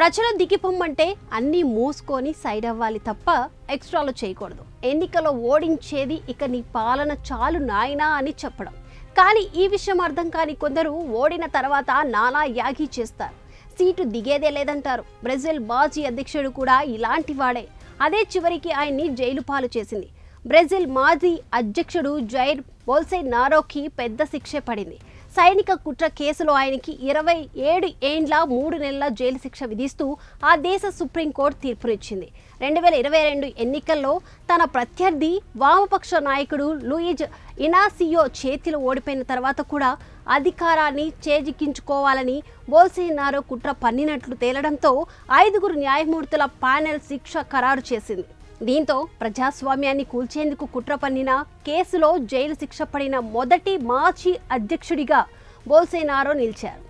ప్రజలు దిగిపోమ్మంటే అన్నీ మూసుకొని సైడ్ అవ్వాలి తప్ప ఎక్స్ట్రాలు చేయకూడదు. ఎన్నికలో ఓడించేది ఇక నీ పాలన చాలు నాయనా అని చెప్పడం. కానీ ఈ విషయం అర్థం కాని కొందరు ఓడిన తర్వాత నానా యాగి చేస్తారు. సీటు దిగేదే లేదంటారు. బ్రెజిల్ మాజీ అధ్యక్షుడు కూడా ఇలాంటి వాడే. అదే చివరికి ఆయన్ని జైలు పాలు చేసింది. బ్రెజిల్ మాజీ అధ్యక్షుడు జైర్ బోల్సెనారోకి పెద్ద శిక్ష పడింది. సైనిక కుట్ర కేసులో ఆయనకి ఇరవై ఏడు ఏండ్ల మూడు నెలల జైలు శిక్ష విధిస్తూ ఆ దేశ సుప్రీంకోర్టు తీర్పునిచ్చింది. రెండు వేల ఇరవై రెండు ఎన్నికల్లో తన ప్రత్యర్థి వామపక్ష నాయకుడు లూయిజ్ ఇనాసియో చేతిలో ఓడిపోయిన తర్వాత కూడా అధికారాన్ని చేజిక్కించుకోవాలని బోల్సేనారో కుట్ర పన్నినట్లు తేలడంతో ఐదుగురు న్యాయమూర్తుల ప్యానెల్ శిక్ష ఖరారు చేసింది. దీంతో ప్రజాస్వామ్యాన్ని కూల్చేందుకు కుట్ర పన్నిన కేసులో జైలు శిక్ష పడిన మొదటి మాజీ అధ్యక్షుడిగా బోల్సేనారో నిలిచారు.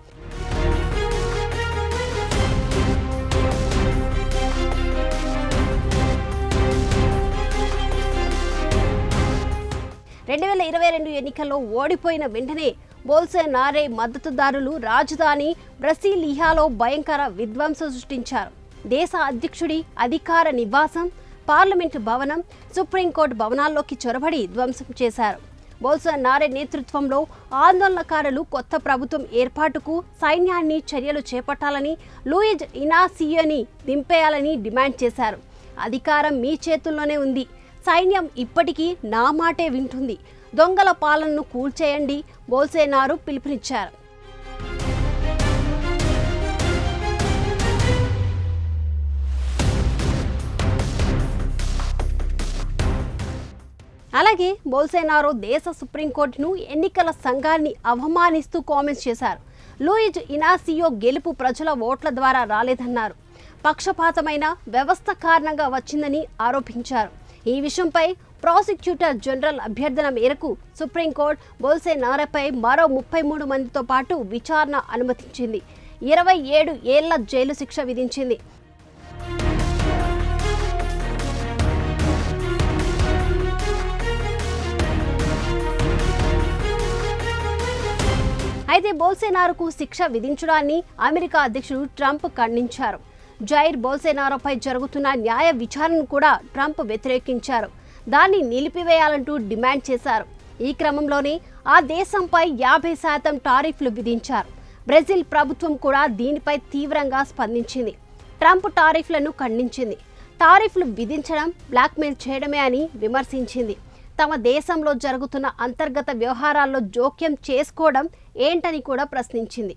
రెండు వేల ఇరవై రెండు ఎన్నికల్లో ఓడిపోయిన వెంటనే బోల్సెనారే మద్దతుదారులు రాజధాని బ్రసీలియాలో భయంకర విధ్వంసం సృష్టించారు. దేశ అధ్యక్షుడి అధికార నివాసం పార్లమెంటు భవనం సుప్రీంకోర్టు భవనాల్లోకి చొరబడి ధ్వంసం చేశారు. బోల్సనారే నేతృత్వంలో ఆందోళనకారులు కొత్త ప్రభుత్వం ఏర్పాటుకు సైన్యాన్ని చర్యలు చేపట్టాలని లూయిజ్ ఇనాసియోని దింపేయాలని డిమాండ్ చేశారు. అధికారం మీ చేతుల్లోనే ఉంది. సైన్యం ఇప్పటికీ నా మాటే వింటుంది. దొంగల పాలనను కూల్చేయండి బోల్సేనారు పిలుపునిచ్చారు. అలాగే బోల్సేనారో దేశ సుప్రీంకోర్టును ఎన్నికల సంఘాన్ని అవమానిస్తూ కామెంట్స్ చేశారు. లూయిజ్ ఇనాసియో గెలుపు ప్రజల ఓట్ల ద్వారా రాలేదన్నారు. పక్షపాతమైన వ్యవస్థ కారణంగా వచ్చిందని ఆరోపించారు. ఈ విషయంపై ప్రాసిక్యూటర్ జనరల్ అభ్యర్థన మేరకు సుప్రీంకోర్టు బోల్సేనారపై మరో ముప్పై మూడు మందితో పాటు విచారణ అనుమతించింది. ఇరవై ఏడు ఏళ్ళ జైలు శిక్ష విధించింది. అయితే బోల్సేనారుకు శిక్ష విధించడాన్ని అమెరికా అధ్యక్షుడు ట్రంప్ ఖండించారు. జైర్ బోల్సేనారోపై జరుగుతున్న న్యాయ విచారణను కూడా ట్రంప్ వ్యతిరేకించారు. దాన్ని నిలిపివేయాలంటూ డిమాండ్ చేశారు. ఈ క్రమంలోనే ఆ దేశంపై యాభై శాతం టారిఫ్లు విధించారు. బ్రెజిల్ ప్రభుత్వం కూడా దీనిపై తీవ్రంగా స్పందించింది. ట్రంప్ టారిఫ్లను ఖండించింది. టారిఫ్లు విధించడం బ్లాక్మెయిల్ చేయడమే అని విమర్శించింది. తమ దేశంలో జరుగుతున్న అంతర్గత వ్యవహారాల్లో జోక్యం చేసుకోవడం ఏంటని కూడా ప్రశ్నించింది.